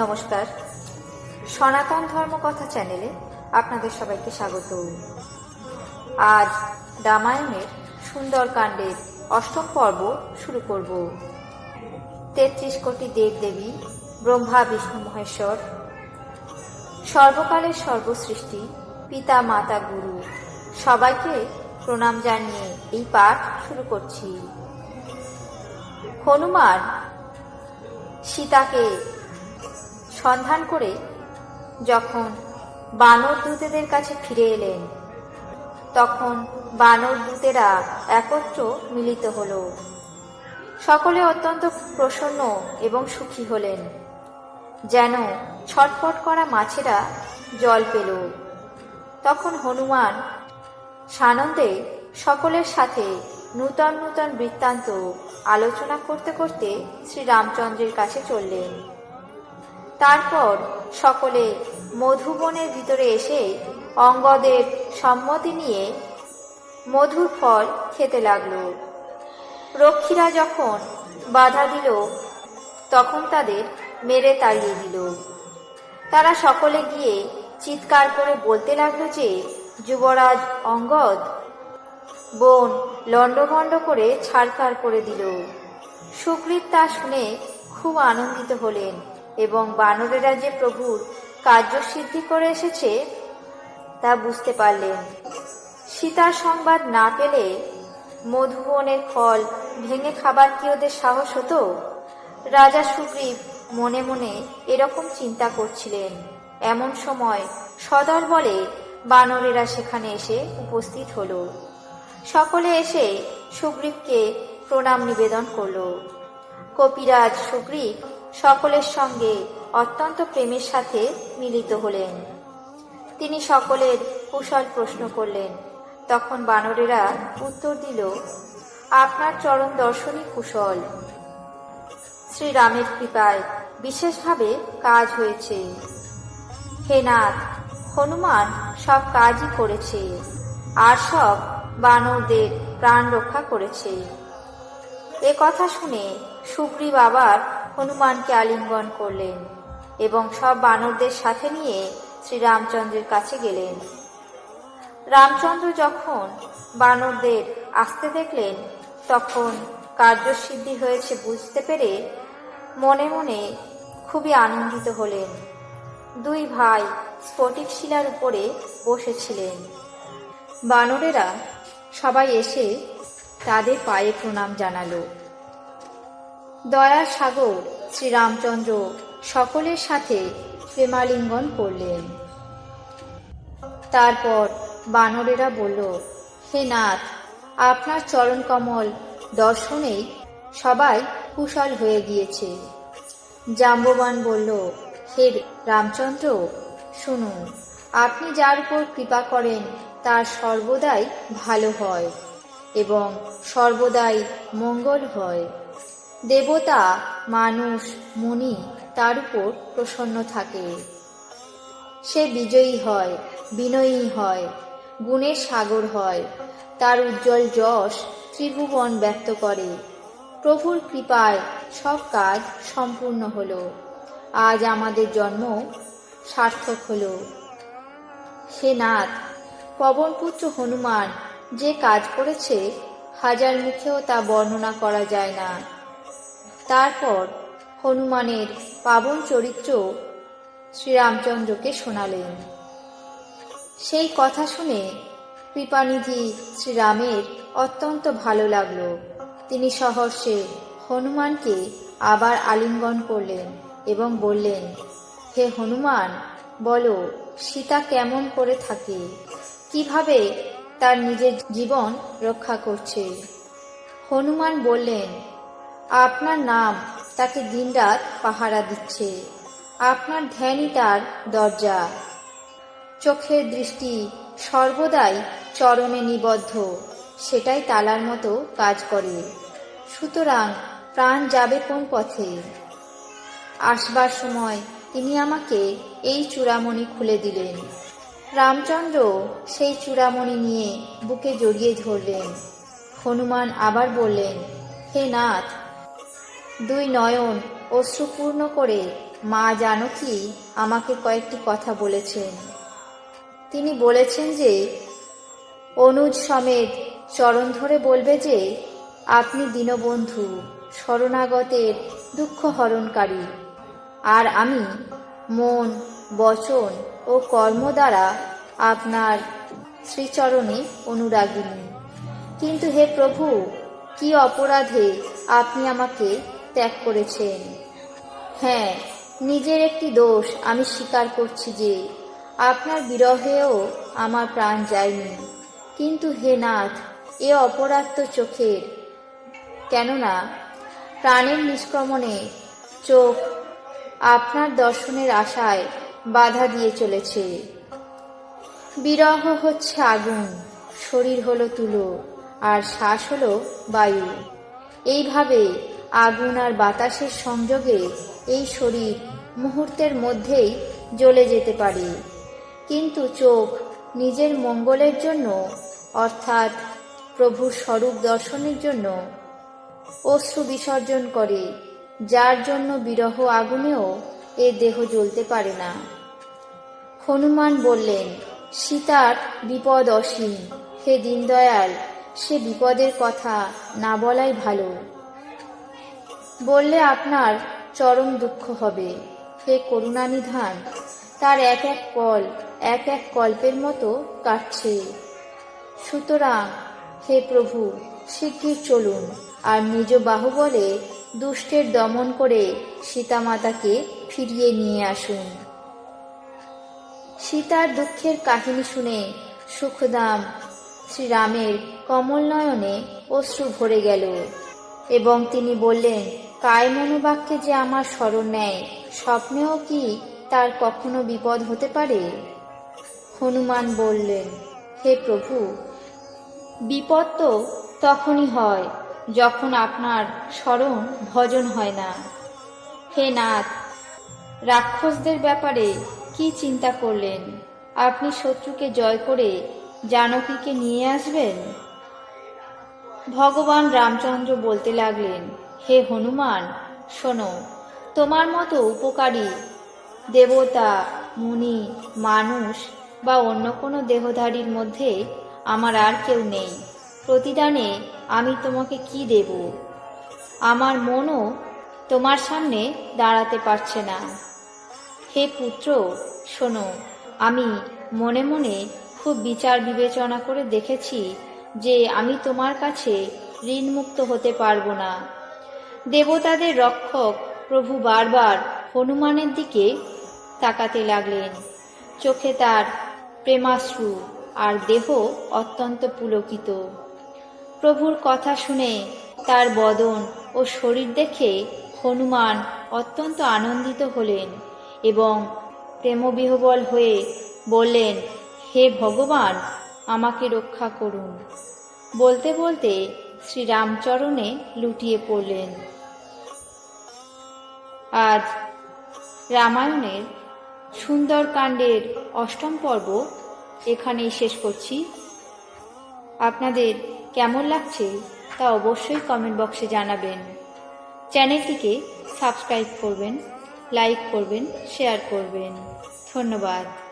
নমস্কার। সনাতন ধর্মকথা চ্যানেলে আপনাদের সবাইকে স্বাগত। আজ রামায়ণের সুন্দরকাণ্ডের অষ্টম পর্ব শুরু করব। তেত্রিশ কোটি দেবদেবী ব্রহ্মা, বিষ্ণু, মহেশ্বর, সর্বকালের সর্বসৃষ্টি, পিতা, মাতা, গুরু, সবাইকে প্রণাম জানিয়ে এই পাঠ শুরু করছি। হনুমান সীতাকে সন্ধান করে যখন বানর দূতেদের কাছে ফিরে এলেন, তখন বানর দূতেরা একত্র মিলিত হল। সকলে অত্যন্ত প্রসন্ন এবং সুখী হলেন। যেন ছটফট করা মাছেরা জল পেল। তখন হনুমান সানন্দে সকলের সাথে নূতন নূতন বৃত্তান্ত আলোচনা করতে করতে শ্রী রামচন্দ্রের কাছে চললেন। তারপর সকলে মধুবনের ভিতরে এসে অঙ্গদের সম্মতি নিয়ে মধুর ফল খেতে লাগল। রক্ষীরা যখন বাধা দিল, তখন তাদের মেরে তাড়িয়ে দিল। তারা সকলে গিয়ে চিৎকার করে বলতে লাগল যে, যুবরাজ অঙ্গদ, বোন লণ্ডভণ্ড করে ছাড়খাড় করে দিল। সুগ্রীব তা শুনে খুব আনন্দিত হলেন। এবং বানরেরা যে প্রভুর কার্যসিদ্ধি করে এসেছে, তা বুঝতে পারলেন। সীতার সংবাদ না পেলে মধুবনের ফল ভেঙে খাবার কি ওদের সাহস হতো? রাজা সুগ্রীব মনে মনে এরকম চিন্তা করছিলেন। এমন সময় সদর বলে বানরেরা সেখানে এসে উপস্থিত হলো। সকলে এসে সুগ্রীবকে প্রণাম নিবেদন করল। কপিরাজ সুগ্রীব সকলের সঙ্গে অত্যন্ত প্রেমের সাথে মিলিত হলেন। তিনি সকলের কুশল প্রশ্ন করলেন। তখন বানরেরা উত্তর দিল, আপনার চরণ দর্শনই কুশল। শ্রীরামের কৃপায় বিশেষভাবে কাজ হয়েছে। হে নাথ, হনুমান সব কাজই করেছে, আর সব বানরদের প্রাণ রক্ষা করেছে। এ কথা শুনে সুগ্রীব আবার হনুমানকে আলিঙ্গন করলেন এবং সব বানরদের সাথে নিয়ে শ্রীরামচন্দ্রের কাছে গেলেন। রামচন্দ্র যখন বানরদের আসতে দেখলেন, তখন কার্যসিদ্ধি হয়েছে বুঝতে পেরে মনে মনে খুবই আনন্দিত হলেন। দুই ভাই স্ফটিক শিলার উপরে বসেছিলেন। বানরেরা সবাই এসে তাদের পায়ে প্রণাম জানালো। দয়ার সাগর, শ্রীরামচন্দ্র সকলের সাথে প্রেমালিঙ্গন করলেন। তারপর বানরেরা বলল, হে নাথ, আপনার চরণ কমল দর্শনেই সবাই কুশল হয়ে গিয়েছে। জাম্ববান বলল, হে রামচন্দ্র, শুনুন, আপনি যার উপর কৃপা করেন, তার সর্বদাই ভালো হয় এবং সর্বদাই মঙ্গল হয়। দেবতা, মানুষ, মুনি তার উপর প্রসন্ন থাকে। সে বিজয়ী হয়, বিনয়ী হয়, গুণের সাগর হয়, তার উজ্জ্বল যশ ত্রিভুবন ব্যক্ত করে। প্রভুর কৃপায় সব কাজ সম্পূর্ণ হলো। আজ আমাদের জন্ম সার্থক হলো। হে নাথ পবনপুত্র হনুমান যে কাজ করেছে, হাজার মুখেও তা বর্ণনা করা যায় না। তারপর হনুমানের পাবন চরিত্র শ্রীরামচন্দ্রকে শোনালেন। সেই কথা শুনে কৃপানিধি শ্রীরামের অত্যন্ত ভালো লাগল। তিনি সহর্ষে হনুমানকে আবার আলিঙ্গন করলেন এবং বললেন, হে হনুমান, বলো, সীতা কেমন করে থাকে? কীভাবে তার নিজের জীবন রক্ষা করছে? হনুমান বললেন আপনার নাম তাকে দিনরাত পাহারা দিচ্ছে। আপনার ধ্যানই তার দরজা। চোখের দৃষ্টি সর্বদাই চরণে নিবদ্ধ, সেটাই তালার মতো কাজ করে। সুতরাং প্রাণ যাবে কোন পথে? আসবার সময় তিনি আমাকে এই চূড়ামণি খুলে দিলেন। রামচন্দ্র সেই চূড়ামণি নিয়ে বুকে জড়িয়ে ধরলেন। হনুমান আবার বললেন, হে নাথ দুই নয়ন অশ্রুপূর্ণ করে মা জানকী আমাকে কয়েকটি কথা বলেছেন। তিনি বলেছেন যে, অনুজ সমেত চরণ ধরে বলবে যে, আপনি দীনবন্ধু, শরণাগতের দুঃখ হরণকারী। আর আমি মন, বচন ও কর্ম দ্বারা আপনার শ্রীচরণে অনুরাগিনী। কিন্তু হে প্রভু, কি অপরাধে আপনি আমাকে ত্যাগ করেছেন হ্যাঁ নিজের একটি দোষ আমি স্বীকার করছি যে, আপনার বিরহেও আমার প্রাণ যায়নি। কিন্তু হে নাথ, এ অপরাধ তো চোখের। কেননা, প্রাণের নিষ্ক্রমণে চোখ আপনার দর্শনের আশায় বাধা দিয়ে চলেছে। বিরহ হচ্ছে আগুন, শরীর হলো তুলো, আর শ্বাস হলো বায়ু। এইভাবে আগুন আর বাতাসের সংযোগে এই শরীর মুহূর্তের মধ্যেই জ্বলে যেতে পারে। কিন্তু চোখ নিজের মঙ্গলের জন্য, অর্থাৎ প্রভুর স্বরূপ দর্শনের জন্য, অশ্রু বিসর্জন করে, যার জন্য বিরহ আগুনেও এ দেহ জ্বলতে পারে না। হনুমান বললেন, সীতার বিপদ অসীম। হে দীনদয়াল, সে বিপদের কথা না বলাই ভালো। বললে আপনার চরম দুঃখ হবে। হে করুণানিধান, তার এক এক কল, এক এক কল্পের মতো কাটছে। সুতরাং, হে প্রভু, শিগগির চলুন, আর নিজ বাহুবলে দুষ্টের দমন করে সীতামাতাকে ফিরিয়ে নিয়ে আসুন। সীতার দুঃখের কাহিনী শুনে সুখদাম শ্রীরামের কমল নয়নে অশ্রু ভরে গেল এবং তিনি বললেন কায় মনোবাক্যে যে আমার স্মরণ নেয়, স্বপ্নেও কি তার কখনো বিপদ হতে পারে? হনুমান বললেন, হে প্রভু, বিপদ তো তখনই হয় যখন আপনার স্মরণ ভজন হয় না। হে নাথ, রাক্ষসদের ব্যাপারে কি চিন্তা করলেন? আপনি শত্রুকে জয় করে জানকীকে নিয়ে আসবেন? ভগবান রামচন্দ্র বলতে লাগলেন হে হনুমান, শোনো, তোমার মতো উপকারী দেবতা, মুনি, মানুষ বা অন্য কোনো দেহধারীর মধ্যে আমার আর কেউ নেই। প্রতিদানে আমি তোমাকে কি দেব? আমার মনও তোমার সামনে দাঁড়াতে পারছে না। হে পুত্র, শোনো, আমি মনে মনে খুব বিচার বিবেচনা করে দেখেছি যে আমি তোমার কাছে ঋণমুক্ত হতে পারব না। দেবতাদের রক্ষক প্রভু বারবার হনুমানের দিকে তাকাতে লাগলেন। চোখে তার প্রেমাশ্রু আর দেহ অত্যন্ত পুলকিত। প্রভুর কথা শুনে তার বদন ও শরীর দেখে হনুমান অত্যন্ত আনন্দিত হলেন এবং প্রেমবিহবল হয়ে বললেন, হে ভগবান, আমাকে রক্ষা করুন। বলতে বলতে শ্রীরামচরণে লুটিয়ে পড়লেন। আজ রামায়ণের সুন্দরকাণ্ডের অষ্টম পর্ব এখানেই শেষ করছি। আপনাদের কেমন লাগছে তা অবশ্যই কমেন্ট বক্সে জানাবেন। চ্যানেলটিকে সাবস্ক্রাইব করবেন লাইক করবেন শেয়ার করবেন। ধন্যবাদ।